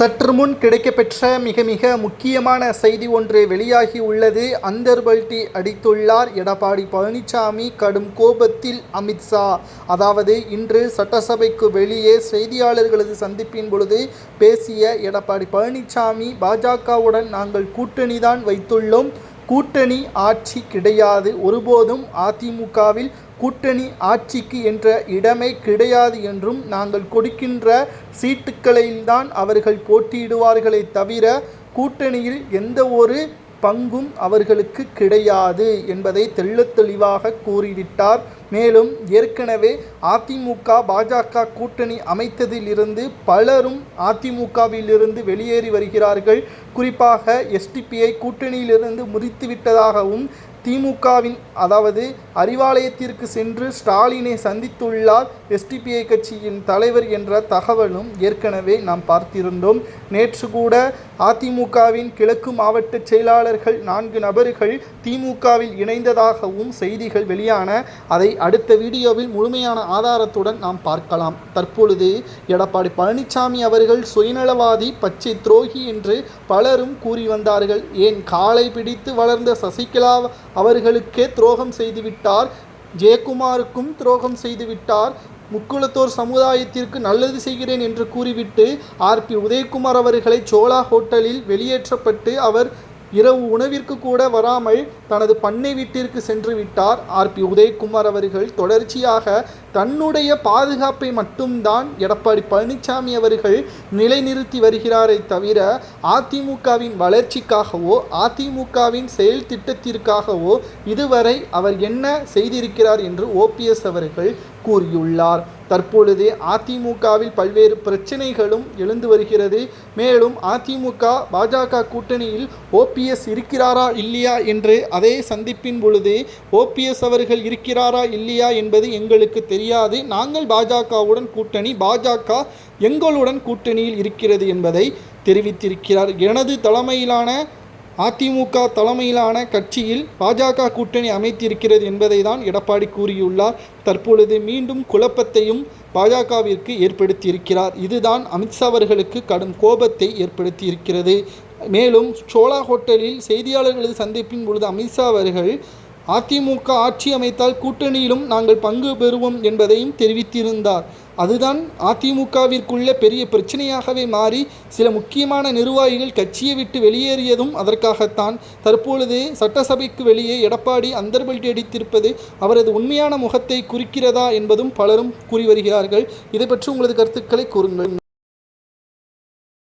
சற்று முன் கிடைக்கப்பெற்ற மிக மிக முக்கியமான செய்தி ஒன்று வெளியாகி உள்ளது. அந்தர்பல்டி அடித்துள்ளார் எடப்பாடி பழனிசாமி கடும் கோபத்தில் அமித்ஷா அதாவது இன்று சட்டசபைக்கு வெளியே செய்தியாளர்களது சந்திப்பின் பொழுது பேசிய எடப்பாடி பழனிசாமி பாஜகவுடன் நாங்கள் கூட்டணிதான் வைத்துள்ளோம். கூட்டணி ஆட்சி கிடையாது. ஒருபோதும் அதிமுகவில் கூட்டணி ஆட்சிக்கு என்ற இடமே கிடையாது என்றும் நாங்கள் கொடுக்கின்ற சீட்டுக்களில்தான் அவர்கள் போட்டியிடுவார்களே தவிர கூட்டணியில் எந்த ஒரு பங்கும் அவர்களுக்கு கிடையாது என்பதை தெள்ளத்தெளிவாக கூறிவிட்டார். மேலும் ஏற்கனவே அதிமுக பாஜக கூட்டணி அமைத்ததிலிருந்து பலரும் அதிமுகவிலிருந்து வெளியேறி வருகிறார்கள். குறிப்பாக எஸ்டிபிஐ கூட்டணியிலிருந்து முறித்து விட்டதாகவும் திமுகவின் அதாவது அறிவாலயத்திற்கு சென்று ஸ்டாலினை சந்தித்துள்ளார் எஸ்டிபிஐ கட்சியின் தலைவர் என்ற தகவலும் ஏற்கனவே நாம் பார்த்திருந்தோம். நேற்று கூட அதிமுகவின் கிழக்கு மாவட்ட செயலாளர்கள் நான்கு நபர்கள் திமுகவில் இணைந்ததாகவும் செய்திகள் வெளியான அதை அடுத்த வீடியோவில் முழுமையான ஆதாரத்துடன் நாம் பார்க்கலாம். தற்பொழுது எடப்பாடி பழனிசாமி அவர்கள் சுயநலவாதி பச்சை துரோகி என்று பலரும் கூறி வந்தார்கள். ஏன் காலை பிடித்து வளர்ந்த சசிகலா அவர்களுக்கே துரோகம் செய்துவிட்டார். ஜெயக்குமாருக்கும் துரோகம் செய்துவிட்டார். முக்குளத்தோர் சமுதாயத்திற்கு நல்லது செய்கிறேன் என்று கூறிவிட்டு ஆர் பி உதயகுமார் அவர்களை சோழா ஹோட்டலில் வெளியேற்றப்பட்டு அவர் இரவு உணவிற்கு கூட வராமல் தனது பண்ணை வீட்டிற்கு சென்று விட்டார். ஆர்பி உதயகுமார் அவர்கள் தொடர்ச்சியாக தன்னுடைய பாதுகாப்பை மட்டும்தான் எடப்பாடி பழனிசாமி அவர்கள் நிலைநிறுத்தி வருகிறாரே தவிர அதிமுகவின் வளர்ச்சிக்காகவோ அதிமுகவின் செயல் திட்டத்திற்காகவோ இதுவரை அவர் என்ன செய்திருக்கிறார் என்று ஓபிஎஸ் அவர்கள் கூறியுள்ளார். தற்பொழுது அதிமுகவில் பல்வேறு பிரச்சனைகளும் எழுந்து வருகிறது. மேலும் அதிமுக பாஜக கூட்டணியில் ஓபிஎஸ் இருக்கிறாரா இல்லையா என்று அதே சந்திப்பின் பொழுது ஓபிஎஸ் அவர்கள் இருக்கிறாரா இல்லையா என்பது எங்களுக்கு தெரியாது. நாங்கள் பாஜகவுடன் கூட்டணி பாஜக எங்களுடன் கூட்டணியில் இருக்கிறது என்பதை தெரிவித்திருக்கிறார். எனது தலைமையிலான அதிமுக தலைமையிலான கட்சியில் பாஜக கூட்டணி அமைத்திருக்கிறது என்பதை தான் எடப்பாடி கூறியுள்ளார். தற்பொழுது மீண்டும் குழப்பத்தையும் பாஜகவிற்கு ஏற்படுத்தியிருக்கிறார். இதுதான் அமித்ஷா அவர்களுக்கு கடும் கோபத்தை ஏற்படுத்தியிருக்கிறது. மேலும் சோலா ஹோட்டலில் செய்தியாளர்களது சந்திப்பின் பொழுது அமித்ஷா அவர்கள் அதிமுக ஆட்சி அமைத்தால் கூட்டணியிலும் நாங்கள் பங்கு பெறுவோம் என்பதையும் தெரிவித்திருந்தார். அதுதான் அதிமுகவிற்குள்ள பெரிய பிரச்சனையாகவே மாறி சில முக்கியமான நிர்வாகிகள் கட்சியை விட்டு வெளியேறியதும் அதற்காகத்தான். தற்பொழுது சட்டசபைக்கு வெளியே எடப்பாடி அந்தர்பல்டி அடித்திருப்பது அவரது உண்மையான முகத்தை குறிக்கிறதா என்பதும் பலரும் கூறி வருகிறார்கள். இதை பற்றி உங்களது கருத்துக்களை கூறுங்கள்.